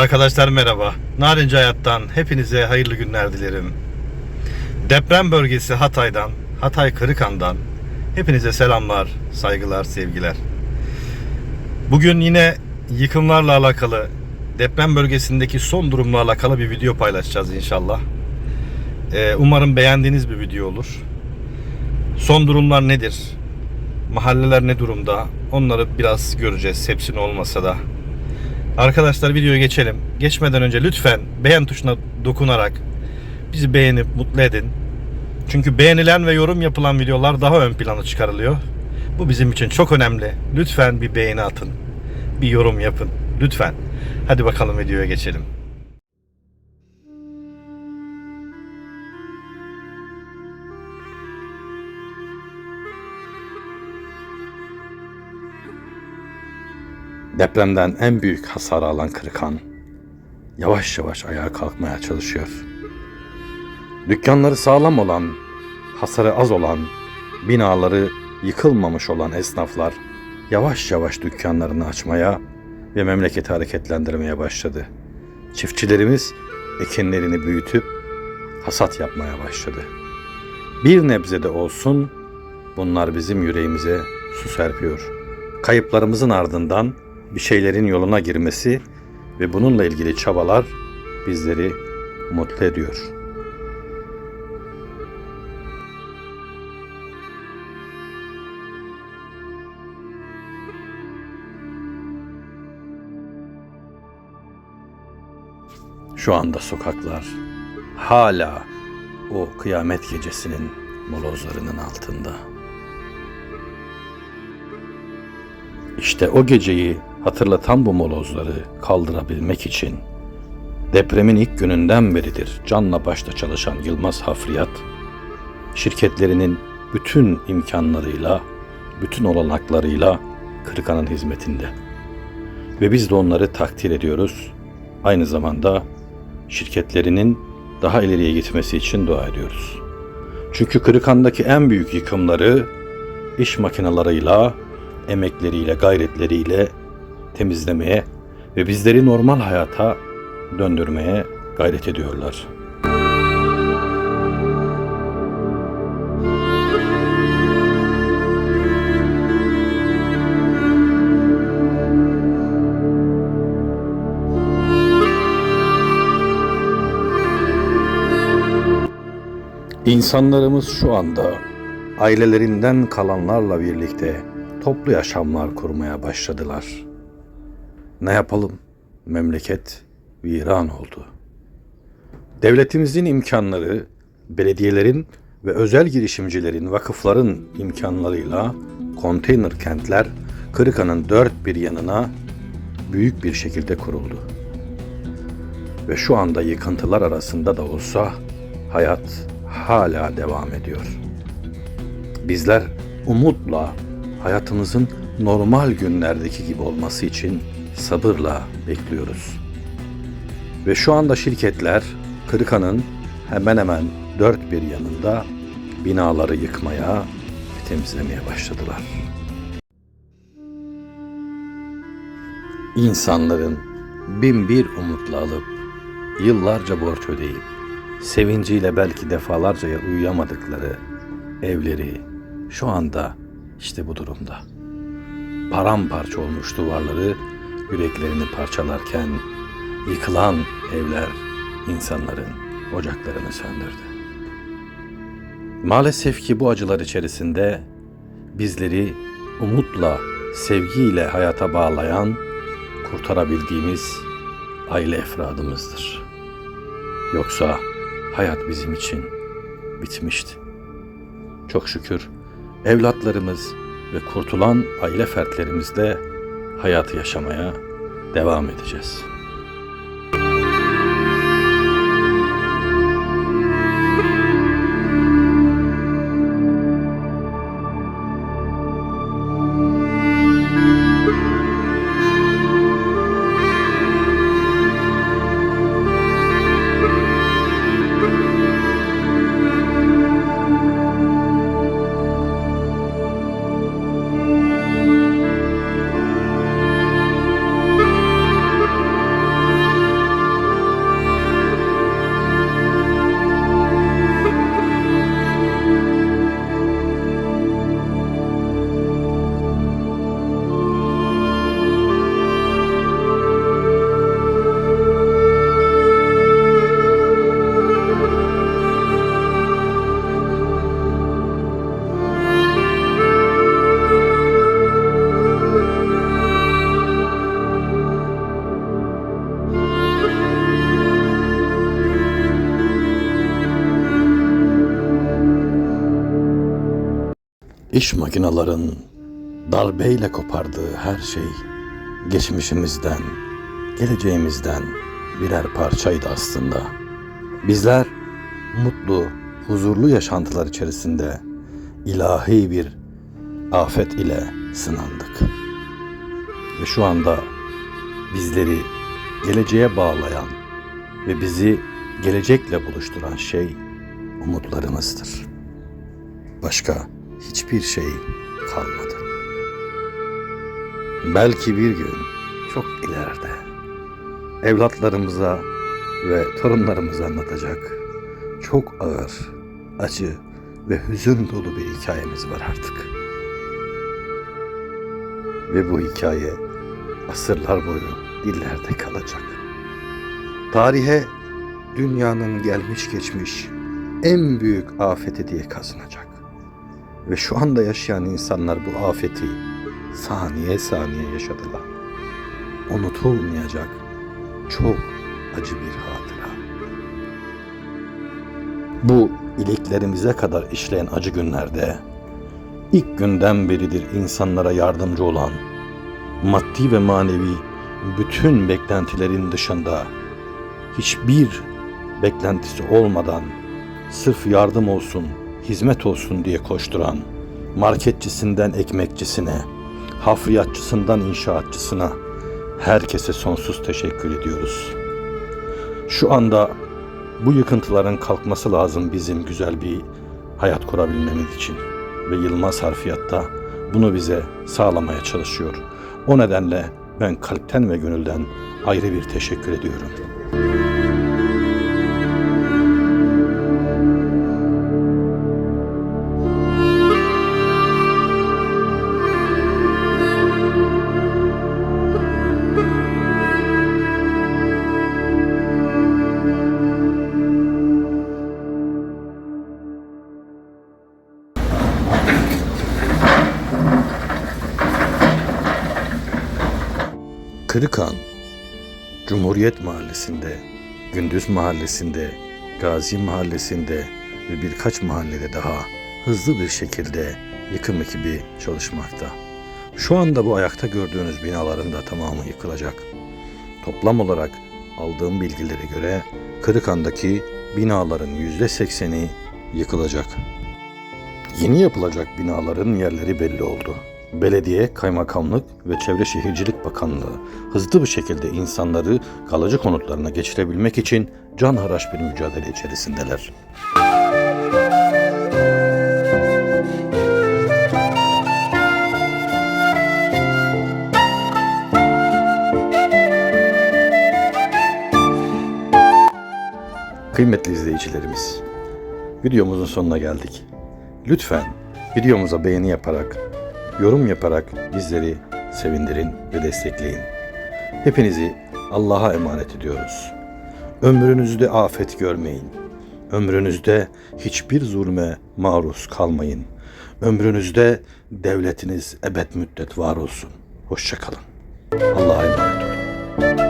Arkadaşlar merhaba. Narinci Hayat'tan hepinize hayırlı günler dilerim. Deprem bölgesi Hatay'dan, Hatay Kırıkan'dan hepinize selamlar, saygılar, sevgiler. Bugün yine yıkımlarla alakalı, deprem bölgesindeki son durumla alakalı bir video paylaşacağız inşallah. Ee, umarım beğendiğiniz bir video olur. Son durumlar nedir? Mahalleler ne durumda? Onları biraz göreceğiz. Hepsini olmasa da. Arkadaşlar videoya geçelim. Geçmeden önce lütfen beğen tuşuna dokunarak bizi beğenip mutlu edin. Çünkü beğenilen ve yorum yapılan videolar daha ön plana çıkarılıyor. Bu bizim için çok önemli. Lütfen bir beğeni atın. Bir yorum yapın. Lütfen. Hadi bakalım videoya geçelim. Depremden en büyük hasar alan Kırıkan yavaş yavaş ayağa kalkmaya çalışıyor. Dükkanları sağlam olan, hasarı az olan, binaları yıkılmamış olan esnaflar yavaş yavaş dükkanlarını açmaya ve memleketi hareketlendirmeye başladı. Çiftçilerimiz ekinlerini büyütüp hasat yapmaya başladı. Bir nebze de olsun bunlar bizim yüreğimize su serpiyor. Kayıplarımızın ardından bir şeylerin yoluna girmesi ve bununla ilgili çabalar bizleri mutlu ediyor. Şu anda sokaklar hala o kıyamet gecesinin molozlarının altında. İşte o geceyi hatırlatan bu molozları kaldırabilmek için depremin ilk gününden beridir canla başla çalışan Yılmaz Hafriyat, şirketlerinin bütün imkanlarıyla, bütün olanaklarıyla Kırıkan'ın hizmetinde. Ve biz de onları takdir ediyoruz. Aynı zamanda şirketlerinin daha ileriye gitmesi için dua ediyoruz. Çünkü Kırıkan'daki en büyük yıkımları iş makinalarıyla, emekleriyle, gayretleriyle temizlemeye ve bizleri normal hayata döndürmeye gayret ediyorlar. İnsanlarımız şu anda ailelerinden kalanlarla birlikte toplu yaşamlar kurmaya başladılar. Ne yapalım? Memleket viran oldu. Devletimizin imkanları, belediyelerin ve özel girişimcilerin, vakıfların imkanlarıyla konteyner kentler Kırıkan'ın dört bir yanına büyük bir şekilde kuruldu. Ve şu anda yıkıntılar arasında da olsa hayat hala devam ediyor. Bizler umutla hayatımızın normal günlerdeki gibi olması için sabırla bekliyoruz. Ve şu anda şirketler Kırıkan'ın hemen hemen dört bir yanında binaları yıkmaya ve temizlemeye başladılar. İnsanların bin bir umutla alıp yıllarca borç ödeyip sevinciyle belki defalarca uyuyamadıkları evleri şu anda işte bu durumda. Paramparça olmuş duvarları yüreklerini parçalarken yıkılan evler insanların ocaklarını söndürdü. Maalesef ki bu acılar içerisinde bizleri umutla, sevgiyle hayata bağlayan, kurtarabildiğimiz aile efradımızdır. Yoksa hayat bizim için bitmişti. Çok şükür evlatlarımız ve kurtulan aile fertlerimizle hayatı yaşamaya devam edeceğiz. İş makinaların darbeyle kopardığı her şey geçmişimizden, geleceğimizden birer parçaydı aslında. Bizler mutlu, huzurlu yaşantılar içerisinde ilahi bir afet ile sınandık. Ve şu anda bizleri geleceğe bağlayan ve bizi gelecekle buluşturan şey umutlarımızdır. Başka hiçbir şey kalmadı. Belki bir gün çok ileride evlatlarımıza ve torunlarımıza anlatacak çok ağır, acı ve hüzün dolu bir hikayemiz var artık. Ve bu hikaye asırlar boyu dillerde kalacak. Tarihe dünyanın gelmiş geçmiş en büyük afeti diye kazanacak. Ve şu anda yaşayan insanlar bu afeti saniye saniye yaşadılar. Unutulmayacak çok acı bir hatıra. Bu iliklerimize kadar işleyen acı günlerde ilk günden beridir insanlara yardımcı olan maddi ve manevi bütün beklentilerin dışında hiçbir beklentisi olmadan sırf yardım olsun, hizmet olsun diye koşturan marketçisinden ekmekçisine, hafriyatçısından inşaatçısına herkese sonsuz teşekkür ediyoruz. Şu anda bu yıkıntıların kalkması lazım bizim güzel bir hayat kurabilmemiz için ve Yılmaz Harfiyat'ta bunu bize sağlamaya çalışıyor. O nedenle ben kalpten ve gönülden ayrı bir teşekkür ediyorum. Kırıkan, Cumhuriyet Mahallesi'nde, Gündüz Mahallesi'nde, Gazi Mahallesi'nde ve birkaç mahallede daha hızlı bir şekilde yıkım ekibi çalışmakta. Şu anda bu ayakta gördüğünüz binaların da tamamı yıkılacak. Toplam olarak aldığım bilgilere göre Kırıkan'daki binaların yüzde sekseni yıkılacak. Yeni yapılacak binaların yerleri belli oldu. Belediye, kaymakamlık ve Çevre Şehircilik Bakanlığı hızlı bir şekilde insanları kalıcı konutlarına geçirebilmek için canhıraş bir mücadele içerisindeler. Kıymetli izleyicilerimiz, videomuzun sonuna geldik. Lütfen videomuza beğeni yaparak, yorum yaparak bizleri sevindirin ve destekleyin. Hepinizi Allah'a emanet ediyoruz. Ömrünüzde afet görmeyin. Ömrünüzde hiçbir zulme maruz kalmayın. Ömrünüzde devletiniz ebed müddet var olsun. Hoşçakalın. Allah'a emanet olun.